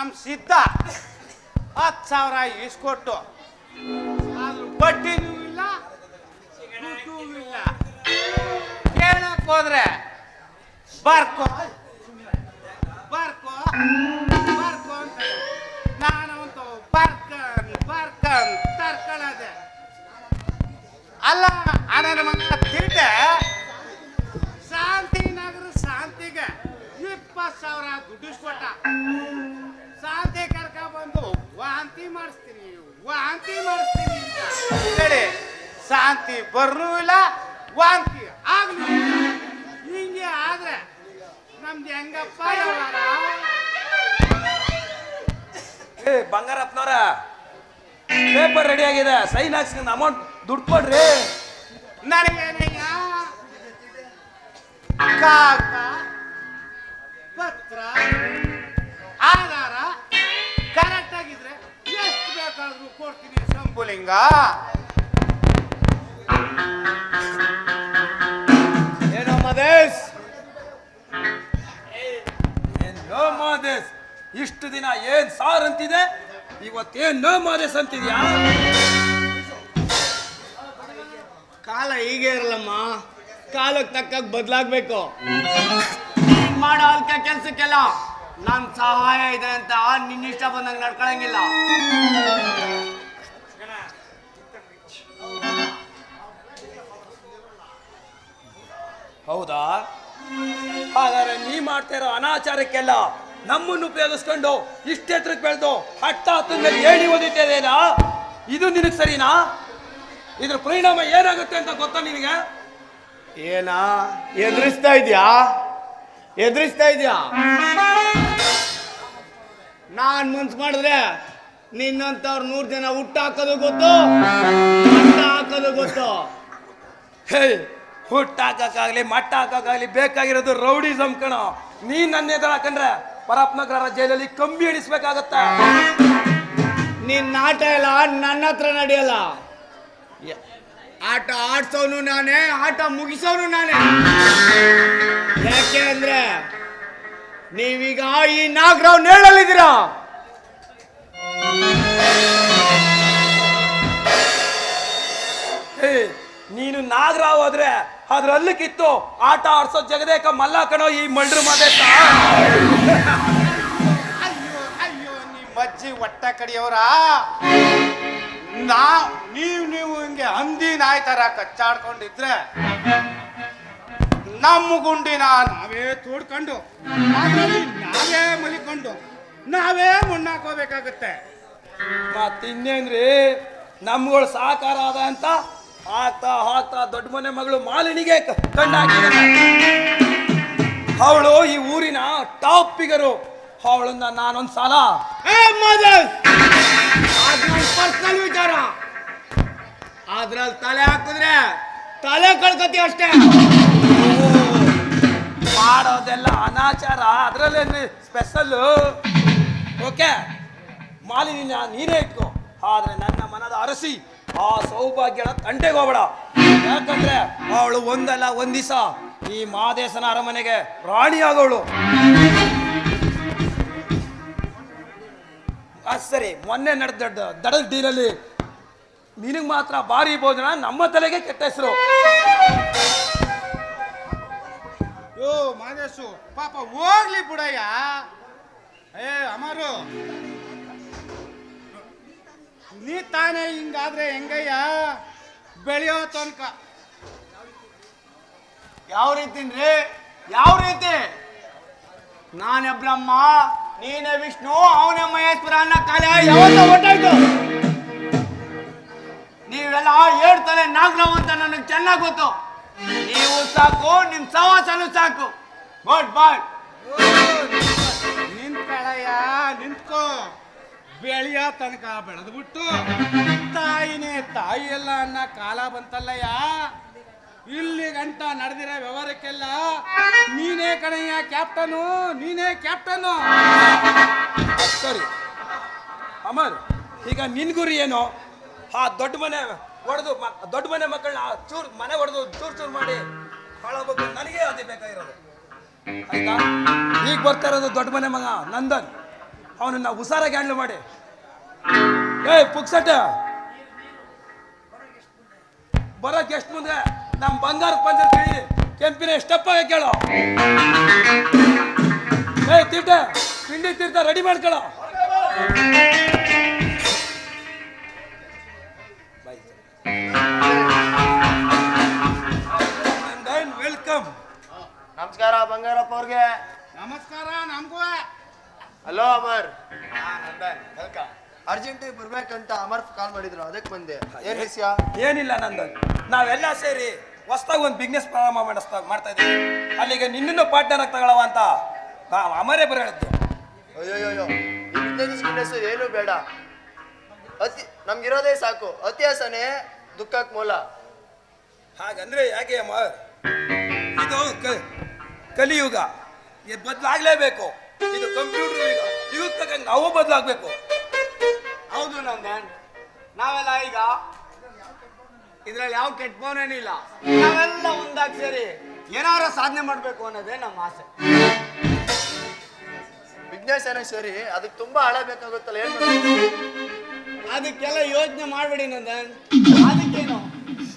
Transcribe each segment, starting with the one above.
ಅವ್ ನಮ್ ಸಿದ್ಧ. ಹತ್ತು ಸಾವಿರ ಇಸ್ಕೊಟ್ಟು. ಅದು ಬಡ್ಡಿನೂ ಇಲ್ಲ, ದುಡ್ಡೂ ಇಲ್ಲ. ಕೇಳಕ್ ಹೋದ್ರೆ ಬರ್ಕೋ ಬರ್ಕೋ. ಶಾಂತಿ ಬರ್ರೂ ಇಲ್ಲ ವಾಂತಿ ಆಗ್ಲೂ. ಇಲ್ಲ ಹಿಂಗೆ ಆದ್ರೆ ನಮ್ದು ಹೆಂಗಪ್ಪ ವ್ಯವಹಾರ ಏ ಬಂಗಾರಪ್ಪನವ್ರ ಪೇಪರ್ ರೆಡಿ ಆಗಿದೆ ಸೈನ್ ಹಾಕ್ಸ್ಕೊಂಡು ಅಮೌಂಟ್ ದುಡ್ಡು ಕೊಡ್ರಿ. ನನಗೇನಯ್ಯ? ಕಾಕ ಪತ್ರ ಆಧಾರ ಕರೆಕ್ಟ್ ಆಗಿದ್ರೆ ಎಷ್ಟು ಬೇಕಾದ್ರೂ ಕೊಡ್ತೀನಿ ಶಂಭುಲಿಂಗ. ಇಷ್ಟು ದಿನ ಏನ್ ಸಾರ್ ಅಂತಿದೆ? ಇವತ್ತೇನ್ ನೋ ಮಾದೇಶ್ ಅಂತಿದ್ಯಾ? ಕಾಲ ಹೀಗೆ ಇರಲ್ಲಮ್ಮ. ಕಾಲಕ್ಕೆ ತಕ್ಕ ಬದಲಾಗಬೇಕು. ಮಾಡೋ ಅಲ್ಕ ಕೆಲ್ಸಕ್ಕೆಲ್ಲ ನನ್ ಸಹಾಯ ಇದೆ ಅಂತ ನಿನ್ನ ಇಷ್ಟ ಬಂದಂಗೆ ನಡ್ಕೊಳಂಗಿಲ್ಲ. ಹೌದಾ? ಹಾಗಾದ್ರೆ ನೀ ಮಾಡ್ತಾ ಇರೋ ಅನಾಚಾರಕ್ಕೆಲ್ಲ ನಮ್ಮನ್ನು ಉಪಯೋಗಿಸ್ಕೊಂಡು ಇಷ್ಟೆತ್ರಕ್ಕೆ ಬೆಳೆದು ಹಟ್ಟ ಹತ್ತದ ಮೇಲೆ ಏಣಿ ಓದಿದ್ದೇನಾ ಇದು ನಿನಗೆ ಸರಿನಾ? ಇದ್ರ ಪರಿಣಾಮ ಏನಾಗುತ್ತೆ ಅಂತ ಗೊತ್ತಾ ನಿನಗೆ? ಏನಾ? ಎದುರಿಸ್ತಾ ಇದೆಯಾ? ಎದುರಿಸ್ತಾ ಇದೆಯಾ? ನಾನ್ ಮನ್ಸ್ ಮಾಡಿದ್ರೆ ನಿನ್ನಂತವ್ರು ನೂರ್ ಜನ ಹುಟ್ಟ ಹಾಕೋದು ಗೊತ್ತು? ಮಟ್ಟ ಹಾಕೋದು ಗೊತ್ತು? ಹೇ ಹುಟ್ಟ ಹಾಕಕ್ಕಾಗ್ಲಿ ಮಟ್ಟ ಹಾಕಕ್ಕಾಗ್ಲಿ ಬೇಕಾಗಿರೋದು ರೌಡಿಸಮ್ ಕಣ. ನೀನ್ ನನ್ನ ಎದುರು ಹಾಕಂಡ್ರೆ ಪರಪ್ನಗರ ಜೈಲಲ್ಲಿ ಕಂಬಿ ಎಣಿಸ್ಬೇಕಾಗತ್ತ. ನಿನ್ನ ಆಟ ಇಲ್ಲ ನನ್ನ ಹತ್ರ ನಡೆಯಲ್ಲ. ಆಟ ಆಡ್ಸೋನು ನಾನೇ ಆಟ ಮುಗಿಸೋನು ನಾನೇ. ಯಾಕೆ ಅಂದ್ರೆ ನೀವೀಗ ಈ ನಾಗರಾವ್ ನೇಳಲ್ಲಿದ್ದೀರ ನೀನು ನಾಗರಾವ್ ಹೋದ್ರೆ ಅಲ್ಲಿ ಕಿತ್ತು ಆಟ ಆಡ್ಸೋ ಜಗದೇಕ ಮಲ್ಲ ಕಣೋ ಈ ಮಳ್ರು ಮಾದೇಶ ಅಯ್ಯೋ ಅಯ್ಯೋ ನಿಮ್ಮ ಅಜ್ಜಿ ಹೊಟ್ಟ ಕಡಿಯವರ. ನಾ ನೀವು ನೀವು ಹಿಂಗೆ ಹಂದಿ ನಾಯಿ ತರ ಕಚ್ಚಾಡ್ಕೊಂಡಿದ್ರೆ ನಮ್ಮ ಗುಂಡಿನ ನಾವೇ ತೋಡ್ಕೊಂಡು ನಾವೇ ಮಲಿಕೊಂಡು ನಾವೇ ಮುಣ್ಣಾಕೋಬೇಕಾಗತ್ತೆ. ಮತ್ತಿನ್ನೇನ್ರಿ ನಮ್ಗಳು ಸಾಕಾರ ಅದ ಅಂತ ಆಗ್ತಾ ಹಾಕ್ತಾ ದೊಡ್ಡ ಮನೆ ಮಗಳು ಮಾಲಿನಿಗೆ ಕಂಡಾಕಿದ್ದಾನೆ ಅವಳು ಈ ಊರಿನ ಟಾಪ್ ಫಿಗರು. ಅವಳನ್ನ ನಾನೊಂದ್ ಸಲ ಪರ್ಸನಲ್ ವಿಚಾರ. ಅದ್ರಲ್ಲಿ ತಲೆ ಹಾಕಿದ್ರೆ ತಲೆ ಕಳ್ಕತಿ ಅಷ್ಟೇ. ಮಾಡೋದೆಲ್ಲ ಅನಾಚಾರ. ಅದರಲ್ಲೇ ಸ್ಪೆಷಲ್ ಓಕೆ? ಮಾಲಿನ್ಯ ನೀನೇ ಇಟ್ಕೋ. ಆದ್ರೆ ನನ್ನ ಮನದ ಅರಸಿ ಆ ಸೌಭಾಗ್ಯನ ತಂಟೆಗೆ ಹೋಗಬೇಡ. ಯಾಕಂದ್ರೆ ಅವಳು ಒಂದಲ್ಲ, ಒಂದ್ ಈ ಮಾದೇಶನ ಅರಮನೆಗೆ ರಾಣಿಯಾಗವಳು ಆಗೋಳು. ಸರಿ, ಮೊನ್ನೆ ನಡೆದ ದಡದ ಡೀಲಲ್ಲಿ ನಿನಗೆ ಮಾತ್ರ ಭಾರಿ ಭೋಜನ, ನಮ್ಮ ತಲೆಗೆ ಕೆಟ್ಟ ಹೆಸರು. ಯೋ ಮಾದೇಶು ಪಾಪ ಹೋಗ್ಲಿ ಬುಡಯ್ಯ. ಏ, ಅಮರು. ನೀ ತಾನೇ ಹಿಂಗಾದ್ರೆ ಹೆಂಗಯ್ಯ? ಬೆಳೆಯೋ ತನಕ. ಯಾವ ರೀತಿನ್ರಿ ಯಾವ ರೀತಿ? ನಾನೇ ಬ್ರಹ್ಮ ನೀನೇ ವಿಷ್ಣು ಅವನೇ ಮಹೇಶ್ವರ ಅನ್ನ ಕಾಲ ಯಾವತ್ತೋ ಹೊಟ್ಟಾಯ್ತು ನೀವೆಲ್ಲ ಹೇಳ್ತಾನೆ ನಾಗರಾವ್ ಅಂತ ನನಗೆ ಚೆನ್ನಾಗಿ ಗೊತ್ತು. ನೀವು ಸಾಕು ನಿಮ್ ಸವಾಸನು ಸಾಕು. ಗುಡ್ ಬಾಯ್ ನಿಂತ್ಕಳಯ್ಯ ನಿಂತ್ಕೋ. ಬೆಳೆಯೋ ತನಕ ಬೆಳೆದ್ಬಿಟ್ಟು, ತಾಯಿನೇ ತಾಯಿ ಎಲ್ಲ ಅನ್ನ ಕಾಲ ಬಂತಲ್ಲಯ್ಯ? ಇಲ್ಲಿ ಗಂಟ ನಡೆದಿರೋ ವ್ಯವಹಾರಕ್ಕೆಲ್ಲ ನೀನೇ ಕಣಯ್ಯ ಕ್ಯಾಪ್ಟನು ನೀನೇ ಕ್ಯಾಪ್ಟನು ಸರಿ. ಅಮರ್, ಈಗ ನಿನ್ ಗುರಿ ಏನು? ಆ ದೊಡ್ಡ ಮನೆ ಹೊಡೆದು ದೊಡ್ಡ ಮನೆ ಮಕ್ಕಳನ್ನ ಚೂರ್ ಮನೆ ಹೊಡೆದು ಚೂರ್ ಚೂರ್ ಮಾಡಿ ಹಾಳಾಗ್ಬೇಕು ನನಗೆ ಅದೇ ಬೇಕಾಗಿರೋದು. ಈಗ ಬರ್ತಾ ಇರೋದು ದೊಡ್ಡ ಮನೆ ಮಗ ನಂದನ್. ಅವನನ್ನ ಹುಷಾರಾಗಿ ಹ್ಯಾಂಡಲ್ ಮಾಡಿ. ಏಯ್ ಪುಕ್ಸಟ ಬರೋಕೆ ಎಷ್ಟು ಮುಂದೆ? ನಮ್ಮ ಬಂಗಾರ ಪಂಚ ಕೇಳಿ. ಕೆಂಪಿನ ಸ್ಟೆಪ್ ಆಗಿ ಕೇಳು. ಏಯ್ ತೀರ್ಥ ತಿಂಡಿ ತೀರ್ಥ ರೆಡಿ ಮಾಡ್ಕೊಳ್ಳೋ ವೆಲ್ಕಮ್ ನಮಸ್ಕಾರ ಬಂಗಾರಪ್ಪ ಅವ್ರಿಗೆ. ನಮಸ್ಕಾರ ನಮಗೂ. ಹಲೋ ಅಮರ್. ಅರ್ಜೆಂಟ್ ಅರ್ಜೆಂಟಿಗೆ ಬರ್ಬೇಕಂತ ಅಮರ್ ಕಾಲ್ ಮಾಡಿದ್ರು ಅದಕ್ಕೆ ಬಂದೆ. ಏನ್ ವಿಷಯ? ಏನಿಲ್ಲ ನಂದನ್ ನಾವೆಲ್ಲ ಸೇರಿ ಹೊಸ್ದಾಗಿ ಒಂದು ಬಿಸ್ನೆಸ್ ಪ್ರಾರಂಭ ಮಾಡಿಸ್ತಾ ಮಾಡ್ತಾ ಇದ್ದೀವಿ ಅಲ್ಲಿಗೆ ನಿನ್ನನ್ನು ಪಾರ್ಟ್ನರ್ ಆಗಿ ತಗೊಳವ ಅಂತ ನಾವು ಅಮರೇ ಬರ ಹೇಳಿದ್ದೆ. ಅಯ್ಯೋಯ್ಯೋ ಈ ಬಿಸ್ನೆಸ್ ಗಿಸ್ನೆಸ್ ಏನು ಬೇಡ. ಅತಿ ನಮ್ಗಿರೋದೇ ಸಾಕು. ಅತಿಹಾಸನೇ ದುಃಖಕ್ಕೆ ಮೂಲ. ಹಾಗಂದ್ರೆ ಯಾಕೆ ಅಮ್ಮ ಇದು ಕಲಿಯುಗ. ಬದಲಾಗ್ಲೇಬೇಕು. ಇದು ಕಂಪ್ಯೂಟರ್ ಈಗ. ಇದಕ್ಕೆ ತಕ್ಕಂಗೆ ನಾವು ಬದಲಾಗಬೇಕು. ಹೌದು ನಂದನ್. ನಾವೆಲ್ಲ ಈಗ ಇದ್ರಲ್ಲಿ ಯಾವ ಕೆಟ್ಟ ಭಾವನೇನಿಲ್ಲ ನಾವೆಲ್ಲ ಒಂದಾಗಿ ಸೇರಿ ಏನಾರ ಸಾಧನೆ ಮಾಡಬೇಕು ಅನ್ನೋದೇ ನಮ್ಮ ಆಸೆ. ವಿಜ್ಞಾನ ಏನೋ ಸರಿ ಅದಕ್ಕೆ ತುಂಬಾ ಹಳೆ ಬೇಕಾಗುತ್ತಲ್ಲ ಏನ್? ಅದಕ್ಕೆಲ್ಲ ಯೋಚನೆ ಮಾಡಬೇಡಿ ನಂದನ್. ಅದಕ್ಕೇನು?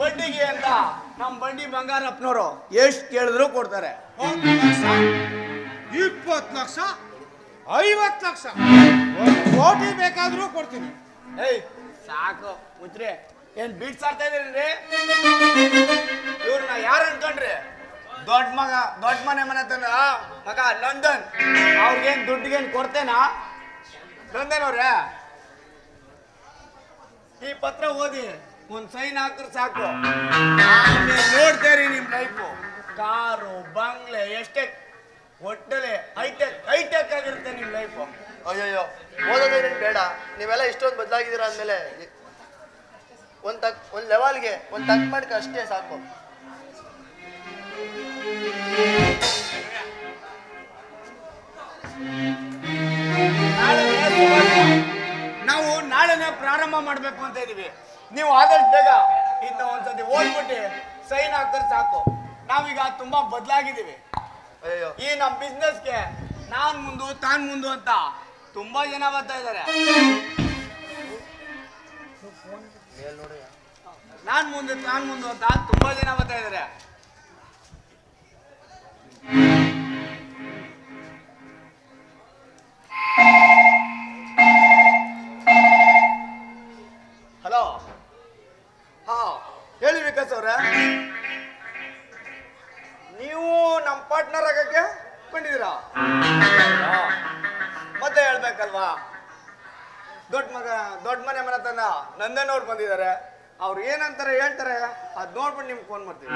ಬಡ್ಡಿಗೆ ಅಂತ ನಮ್ಮ ಬಂಡಿ ಬಂಗಾರಪ್ಪನವರು ಎಷ್ಟು ಕೇಳಿದ್ರು ಕೊಡ್ತಾರೆ. ಇಪ್ಪತ್ತು ಲಕ್ಷ, ಐವತ್ತು ಲಕ್ಷ. ಒಂದು ಕೋಟಿ ಬೇಕಾದರೂ ಕೊಡ್ತೀನಿ. ಏಯ್, ಸಾಕು ಮುದ್ರೆ ಏನ್ ಬೀಟ್ ಆಡ್ತಾ ಇದೀರಿ ಇವ್ರನ್ನ ಯಾರು ಅನ್ಕೊಂಡ್ರಿ? ದೊಡ್ಡ ಮಗ, ದೊಡ್ಡ ಮನೆ ಮನೆ ತಂದ್ರ ಮಗ ನಂದನ್. ಅವ್ರಿಗೇನ್ ದುಡ್ಡಿಗೇನ್ ಕೊಡ್ತೇನಾ? ನಂದನ್ ಅವ್ರೆ ಈ ಪತ್ರ ಓದಿ, ಒಂದ್ ಸೈನ್ ಹಾಕ್ರೆ ಸಾಕು. ನೋಡ್ತೇರಿ ನಿಮ್ ಲೈಫು ಕಾರು, ಬಂಗ್ಲೆ, ಎಷ್ಟೇ ಒಟ್ಟಲೆ ಹೈಟೆಕ್ ಹೈಟೆಕ್ ಆಗಿರುತ್ತೆ ನಿಮ್ ಲೈಫು ಅಯ್ಯೋಯ್ಯೋ ಓದೋದೇನೇನು ಬೇಡ. ನೀವೆಲ್ಲ ಇಷ್ಟೊಂದು ಬದಲಾಗಿದ್ದೀರ ಅಂದಮೇಲೆ ಒಂದು ತಕ್ ಒಂದು ಲೆವೆಲ್ಗೆ ಒಂದು ತಕ್ ಮಾಡ್ಕ ಅಷ್ಟೇ ಸಾಕು. ನಾವು ನಾಳೆನೇ ಪ್ರಾರಂಭ ಮಾಡಬೇಕು ಅಂತ ಇದೀವಿ. ನೀವು ಆದಷ್ಟು ಬೇಗ ಇದನ್ನ ಒಂದ್ಸತಿ ಓದ್ಬಿಟ್ಟು ಸೈನ್ ಹಾಕಿದ್ರೆ ಸಾಕು. ನಾವೀಗ ತುಂಬಾ ಬದಲಾಗಿದ್ದೀವಿ. ಈ ನಮ್ಮ ಬಿಸ್ನೆಸ್ಗೆ ನಾನ್ ಮುಂದು ತಾನ್ ಮುಂದು ಅಂತ ತುಂಬಾ ಜನ ಬರ್ತಾ ಇದ್ದಾರೆ. ನಾನ್ ಮುಂದೆ ತಾನ್ ಮುಂದು ಅಂತ ತುಂಬಾ ಜನ ಬರ್ತಾ ಇದ್ದಾರೆ. ಮತ್ತೆ ಹೇಳ್ಬೇಕಲ್ವಾ? ದೊಡ್ಡ ಮಗ, ದೊಡ್ಡ ಮನೆ ಮನೆ ತನ್ನ ನಂದನವ್ರು ಬಂದಿದ್ದಾರೆ. ಅವ್ರು ಏನಂತಾರೆ ಹೇಳ್ತಾರೆ? ಅದ್ ನೋಡ್ಬಿಟ್ಟು ನಿಮ್ಗೆ ಫೋನ್ ಮಾಡ್ತೀವಿ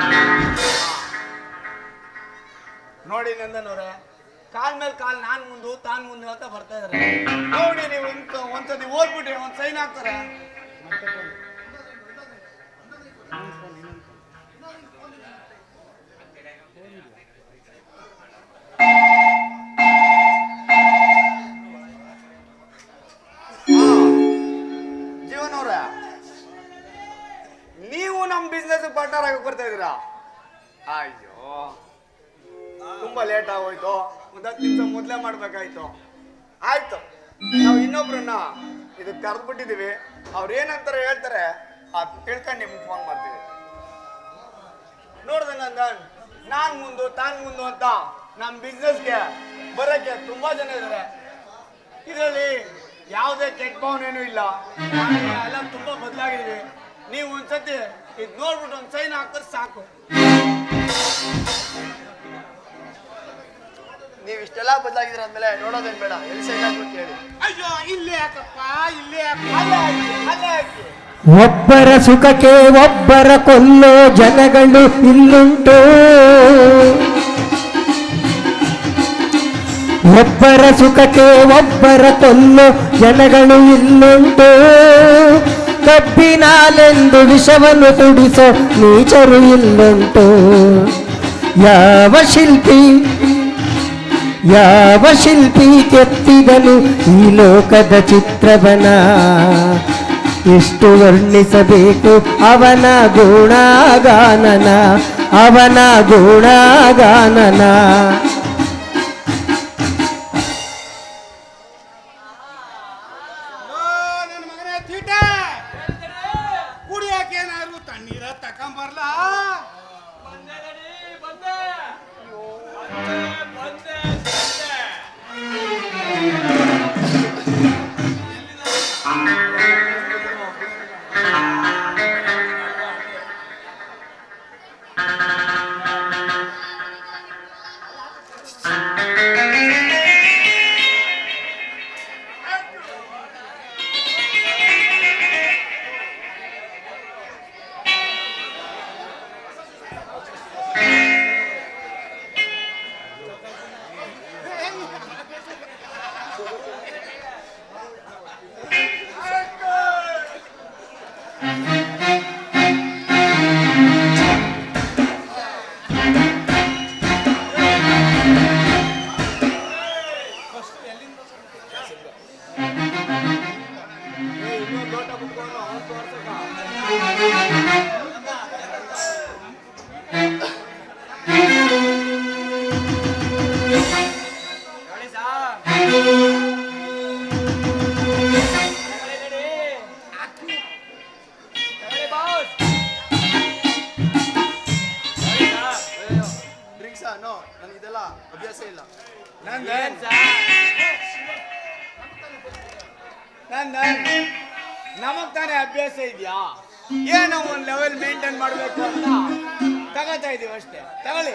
ನೋಡಿ ನಂದನ್ ಅವ್ರೆ ಕಾಲ್ ಮೇಲೆ ಕಾಲ್ ನಾನ್ ಮುಂದು, ತಾನ್ ಮುಂದೆ ಅಂತ ಬರ್ತಾ ಇದಾರೆ. ನೋಡಿ ನೀವು ಒಂದ್- ಒಂದ್ಸತಿ ಓದ್ಬಿಟ್ರಿ ಒಂದ್ ಸೈನ್ ಹಾಕ್ತಾರೆ. ಪಾರ್ಟ್ನರ್ ಇದ್ದೀರಾ? ಅಯ್ಯೋ. ತುಂಬಾ ಲೇಟ್ ಆಗೋಯ್ತು. ಒಂದ್ ಹತ್ತು ನಿಮಿಷ ಮೊದ್ಲೇ ಮಾಡ್ಬೇಕಾಯ್ತು. ಆಯ್ತು. ನಾವು ಇನ್ನೊಬ್ರನ್ನ ಇದಕ್ಕೆ ಕರೆದ್ಬಿಟ್ಟಿದೀವಿ ಅವ್ರು ಏನಂತಾರೆ ಹೇಳ್ತಾರೆ. ಅದು ತಿಳ್ಕೊಂಡು ನಿಮ್ಗೆ ಫೋನ್ ಮಾಡ್ತೀವಿ. ನೋಡ್ದೆ ನಂದನ್, ನಾನ್ ಮುಂದು, ತಾನ್ ಮುಂದು ಅಂತ ನಮ್ ಬಿಸ್ನೆಸ್ಗೆ ಬರಕ್ಕೆ ತುಂಬಾ ಜನ ಇದ್ದಾರೆ ಇದರಲ್ಲಿ ಯಾವುದೇ ಕೆಟ್ಟ ಭಾವನೇನೂ ಇಲ್ಲ. ಎಲ್ಲ ತುಂಬಾ ಬದಲಾಗಿದೆ ನೀವು ಒಂದ್ಸತಿ ಇದು ನೋಡ್ಬಿಟ್ಟು ಒಂದು ಸೈನ್ ಹಾಕಿದ್ರೆ ಸಾಕು. ನೀವು ಇಷ್ಟೆಲ್ಲ ಬದಲಾಗಿದ್ದೀರ ಅಂದ್ಮೇಲೆ ನೋಡೋದೇನ್ ಬೇಡ ಎಲ್ಲಿ ಸೈನ್ ಹಾಕ್ಬಿಟ್ಟು ಹೇಳಿ ಅಯ್ಯೋ ಇಲ್ಲೇ ಯಾಕಪ್ಪ ಇಲ್ಲೇ ಯಾಕೆ ಅಲ್ಲೇ ಹಾಕಿ ಅಲ್ಲೇ ಹಾಕಿ. ಒಬ್ಬರ ಸುಖಕ್ಕೆ ಒಬ್ಬರ ಕೊಲ್ಲೋ ಜನಗಳು ಇಲ್ಲುಂಟು. ಒಬ್ಬರ ಸುಖಕ್ಕೆ ಒಬ್ಬರ ಕೊಲ್ಲೋ ಜನಗಳು ಇಲ್ಲುಂಟು. ಕಬ್ಬಿನಾಲೆಂದು ವಿಷವನ್ನು ಕುಡಿಸೋ ನೀಚರು ಇಲ್ಲುಂಟು ಯಾವ ಶಿಲ್ಪಿ ಯಾವ ಶಿಲ್ಪಿ ಕೆತ್ತಿದನು ಈ ಲೋಕದ ಚಿತ್ರವನ ಎಷ್ಟು ವರ್ಣಿಸಬೇಕು ಅವನ ಗುಣಗಾನನ ಅವನ ಗುಣಗಾನನ ಯಾಕಂಬರ್ಲಾ? ಬಂದೆ ಬಂದೆ. ನನಗೆ ಇದೆಲ್ಲ ಅಭ್ಯಾಸ ಇಲ್ಲ. ನಮಗ್ ತಾನೇ ಅಭ್ಯಾಸ ಇದೆಯಾ? ಏನೋ ಒಂದು ಲೆವೆಲ್ ಮೇಂಟೈನ್ ಮಾಡಬೇಕು ಅಂತ. ತಗೋತಾ ಇದೀವಿ ಅಷ್ಟೇ. ತಗೊಳ್ಳಿ.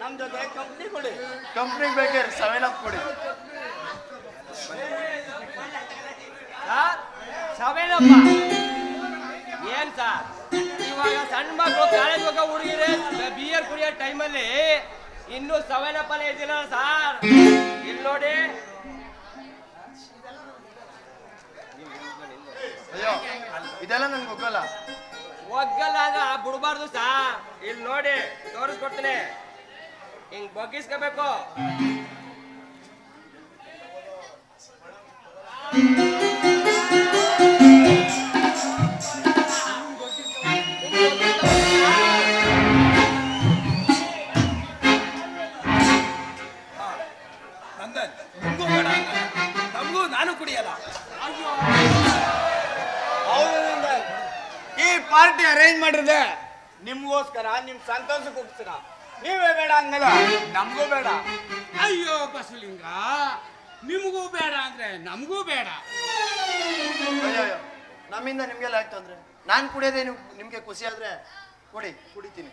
ನಮ್ ಜೊತೆ ಕಂಪ್ನಿ ಕೊಡಿ. ಕಂಪ್ನಿ ಬೇಕಾದ್ರೆ ಸೆವೆನ್ ಅಪ್ ಕೊಡಿ. ಸೆವೆನ್ ಅಪ್ಪ ಏನ್ ಸರ್ ಸಣ್ಣ ಮಕ್ಕಳು ಕಾಲೇಜ್ ಹೋಗೋ ಹುಡುಗಿರೆ ಬಿಯರ್ ಕುಡಿಯೋ ಟೈಮಲ್ಲಿ ಇನ್ನೂ ಸವೇನಪ್ಪನೇ ಇದಿಲ್ಲ ಸಾರ್. ಇಲ್ಲಿ ನೋಡಿ. ಅಯ್ಯೋ ಇದೆಲ್ಲ ನನ್ಗೆ ಒಗ್ಗಲ್ಲ. ಒಗ್ಗಲ್ಲ ಆಗ ಬಿಡಬಾರ್ದು ಸಾ ಇಲ್ಲಿ ನೋಡಿ ತೋರಿಸ್ಕೊಡ್ತೀನಿ. ಹಿಂಗ್ ಬಗ್ಗಿಸ್ಕೋಬೇಕು. ನೀವೇ ಬೇಡ ಅಂದಲ್ಲ ನಮಗೂ ಬೇಡ. ಅಯ್ಯೋ ಬಸವಲಿಂಗ ನಿಮಗೂ ಬೇಡ ಅಂದ್ರೆ ನಮಗೂ ಬೇಡ. ಅಯ್ಯೋ ಅಯ್ಯೋ ನಮ್ಮಿಂದ ನಿಮ್ಗೆಲ್ಲ ಆಯ್ತು ಅಂದ್ರೆ? ನಾನು ಕುಡಿಯೋದೇ ನೀವು ನಿಮ್ಗೆ ಖುಷಿ ಆದ್ರೆ ಕುಡಿ ಕುಡಿತೀನಿ.